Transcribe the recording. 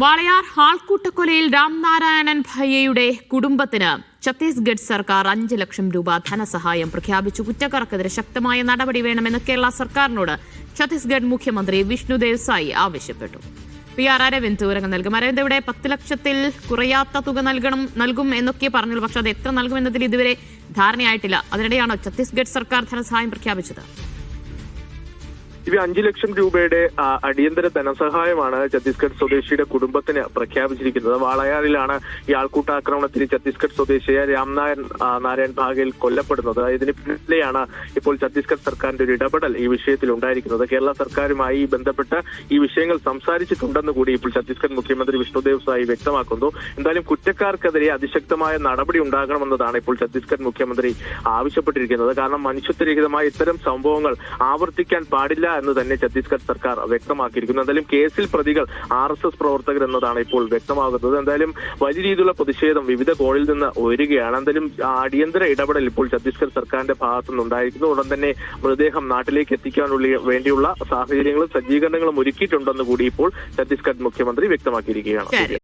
വാളയാർ ആൾക്കൂട്ടക്കൊലയിൽ രാംനാരായണൻ ഭയ്യയുടെ കുടുംബത്തിന് ഛത്തീസ്ഗഡ് സർക്കാർ അഞ്ച് ലക്ഷം രൂപ ധനസഹായം പ്രഖ്യാപിച്ചു. കുറ്റക്കാർക്കെതിരെ ശക്തമായ നടപടി വേണമെന്ന് കേരള സർക്കാരിനോട് ഛത്തീസ്ഗഡ് മുഖ്യമന്ത്രി വിഷ്ണുദേവ് സായി ആവശ്യപ്പെട്ടു. പി ആർ അരവിന്ദ് വിവരങ്ങൾ നൽകും. അരവിന്ദ് ഇവിടെ പത്ത് ലക്ഷത്തിൽ കുറയാത്ത തുക നൽകണം നൽകും എന്നൊക്കെ പറഞ്ഞുള്ളൂ പക്ഷെ അത് എത്ര നൽകുമെന്നതിൽ ഇതുവരെ ധാരണയായിട്ടില്ല. അതിനിടെയാണോ ഛത്തീസ്ഗഡ് സർക്കാർ ധനസഹായം പ്രഖ്യാപിച്ചത്? ഇവ അഞ്ചു ലക്ഷം രൂപയുടെ അടിയന്തര ധനസഹായമാണ് ഛത്തീസ്ഗഡ് സ്വദേശിയുടെ കുടുംബത്തിന് പ്രഖ്യാപിച്ചിരിക്കുന്നത്. വാളയാറിലാണ് ഈ ആൾക്കൂട്ടാക്രമണത്തിന് ഛത്തീസ്ഗഡ് സ്വദേശിയായ രാംനാരൻ നാരായൺ ഭാഗയിൽ കൊല്ലപ്പെടുന്നത്. ഇതിന് പിന്നിലെയാണ് ഇപ്പോൾ ഛത്തീസ്ഗഡ് സർക്കാരിന്റെ ഒരു ഇടപെടൽ ഈ വിഷയത്തിൽ ഉണ്ടായിരിക്കുന്നത്. കേരള സർക്കാരുമായി ബന്ധപ്പെട്ട് ഈ വിഷയങ്ങൾ സംസാരിച്ചിട്ടുണ്ടെന്ന് കൂടി ഇപ്പോൾ ഛത്തീസ്ഗഡ് മുഖ്യമന്ത്രി വിഷ്ണുദേവ് സായി വ്യക്തമാക്കുന്നു. എന്തായാലും കുറ്റക്കാർക്കെതിരെ അതിശക്തമായ നടപടി ഉണ്ടാകണമെന്നതാണ് ഇപ്പോൾ ഛത്തീസ്ഗഡ് മുഖ്യമന്ത്രി ആവശ്യപ്പെട്ടിരിക്കുന്നത്. കാരണം മനുഷ്യത്വരഹിതമായ ഇത്തരം സംഭവങ്ങൾ ആവർത്തിക്കാൻ പാടില്ല എന്ന് തന്നെ ഛത്തീസ്ഗഡ് സർക്കാർ വ്യക്തമാക്കിയിരിക്കുന്നു. എന്തായാലും കേസിൽ പ്രതികൾ ആർ എസ് എസ് പ്രവർത്തകർ എന്നതാണ് ഇപ്പോൾ വ്യക്തമാകുന്നത്. എന്തായാലും വലിയ രീതിയിലുള്ള പ്രതിഷേധം വിവിധ കോണിൽ നിന്ന് ഉയരുകയാണ്. എന്തായാലും അടിയന്തര ഇടപെടൽ ഇപ്പോൾ ഛത്തീസ്ഗഡ് സർക്കാരിന്റെ ഭാഗത്തു നിന്നുണ്ടായിരിക്കുന്നു ഉടൻ തന്നെ മൃതദേഹം നാട്ടിലേക്ക് എത്തിക്കാനുള്ള വേണ്ടിയുള്ള സാഹചര്യങ്ങളും സജ്ജീകരണങ്ങളും ഒരുക്കിയിട്ടുണ്ടെന്ന് കൂടി ഇപ്പോൾ ഛത്തീസ്ഗഡ് മുഖ്യമന്ത്രി വ്യക്തമാക്കിയിരിക്കുകയാണ്.